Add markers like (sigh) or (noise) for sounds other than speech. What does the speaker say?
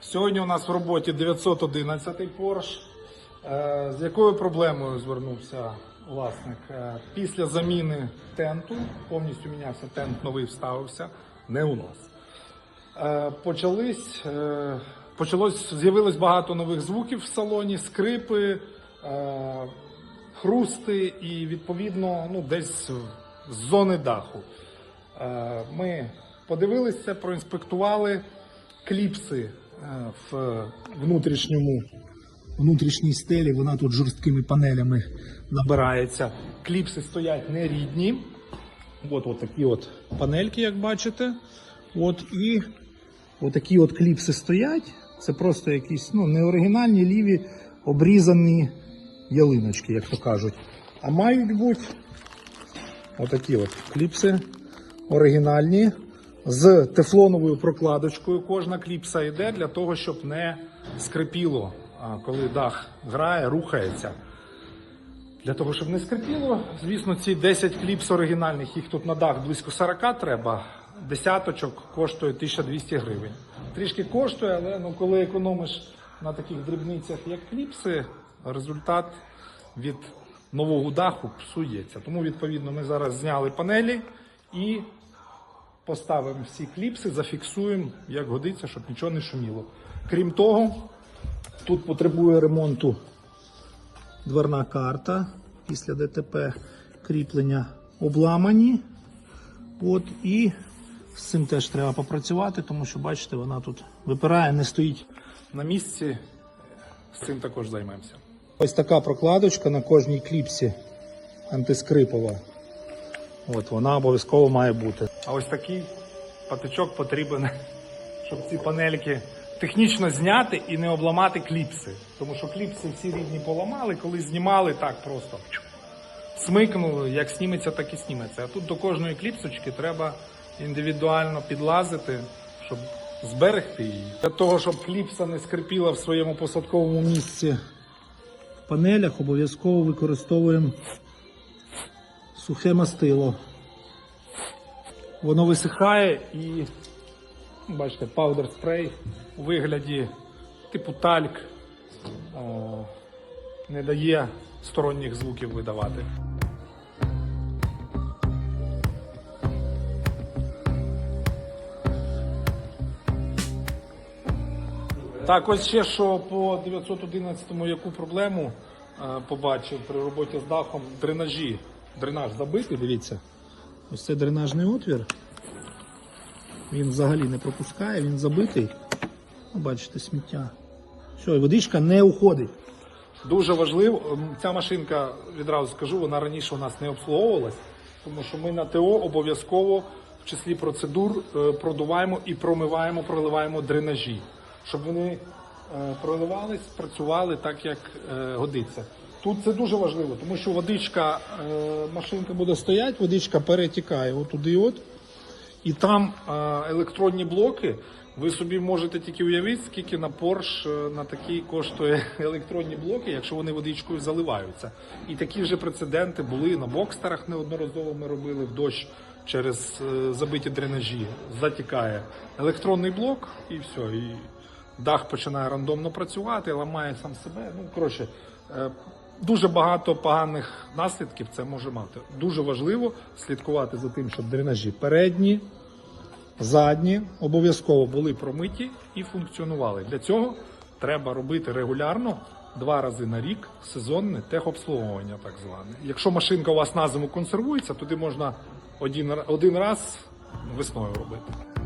Сьогодні у нас в роботі 911 Porsche. Е, З якою проблемою звернувся власник? Е, Після заміни тенту, повністю мінявся тент, новий вставився, не у нас. Е, Почались, почалось, з'явилось багато нових звуків в салоні, скрипи, хрусти і відповідно ну, десь з зони даху. Ми подивилися, проінспектували кліпси в внутрішньому внутрішній стелі. Вона тут жорсткими панелями набирається. Кліпси стоять нерідні. От, от такі от панельки, як бачите. От і отакі от кліпси стоять. Це просто якісь ну, неоригінальні ліві обрізані ялиночки, як то кажуть. А мають бути отакі от кліпси оригінальні з тефлоновою прокладочкою. Кожна кліпса йде для того, щоб не скрипіло, коли дах грає, рухається. Для того, щоб не скрипіло, звісно, ці 10 кліпс оригінальних, їх тут на дах близько 40 треба. Десяточок коштує 1200 гривень. Трішки коштує, але ну, коли економиш на таких дрібницях, як кліпси, результат від нового даху псується. Тому, відповідно, ми зараз зняли панелі і поставимо всі кліпси, зафіксуємо, як годиться, щоб нічого не шуміло. Крім того, тут потребує ремонту дверна карта після ДТП кріплення обламані. От і з цим теж треба попрацювати, тому що, бачите, вона тут випирає, не стоїть на місці. З цим також займемося. Ось така прокладочка на кожній кліпсі антискрипова. От вона обов'язково має бути. А ось такий патичок потрібен, щоб ці панельки технічно зняти і не обламати кліпси. Тому що кліпси всі рідні поламали, коли знімали так просто. Смикнули, як сніметься, так і сніметься. А тут до кожної кліпсочки треба індивідуально підлазити, щоб зберегти її. Для того, щоб кліпса не скрипіла в своєму посадковому місці в панелях, обов'язково використовуємо сухе мастило. Воно висихає і, бачите, паудер спрей у вигляді типу тальк е, не дає сторонніх звуків видавати. Так, ось ще що по 911-му яку проблему побачив при роботі з дахом дренажі. Дренаж забитий, дивіться. Ось це дренажний отвір. Він взагалі не пропускає, він забитий. Ну, Бачите, сміття. Все, водичка не уходить. Дуже важливо, ця машинка, відразу скажу, вона раніше у нас не обслуговувалась, тому що ми на ТО обов'язково в числі процедур е, продуваємо і промиваємо, проливаємо дренажі, щоб вони е, проливались, працювали так, як е, годиться. Тут це дуже важливо, тому що водичка, е, машинка буде стояти, водичка перетікає отуди от. І там е, електронні блоки. Ви собі можете тільки уявити, скільки на Porsche е, на такий коштує (laughs) електронні блоки, якщо вони водичкою заливаються. І такі вже прецеденти були на бокстерах неодноразово ми робили в дощ через забиті дренажі. Затікає електронний блок і все. І дах починає рандомно працювати, ламає сам себе. Ну, коротше, дуже багато поганих наслідків це може мати. Дуже важливо слідкувати за тим, щоб дренажі передні, задні обов'язково були промиті і функціонували. Для цього треба робити регулярно. Два рази на рік сезонне техобслуговування, так зване. Якщо машинка у вас на зиму консервується, туди можна один, один раз весною робити.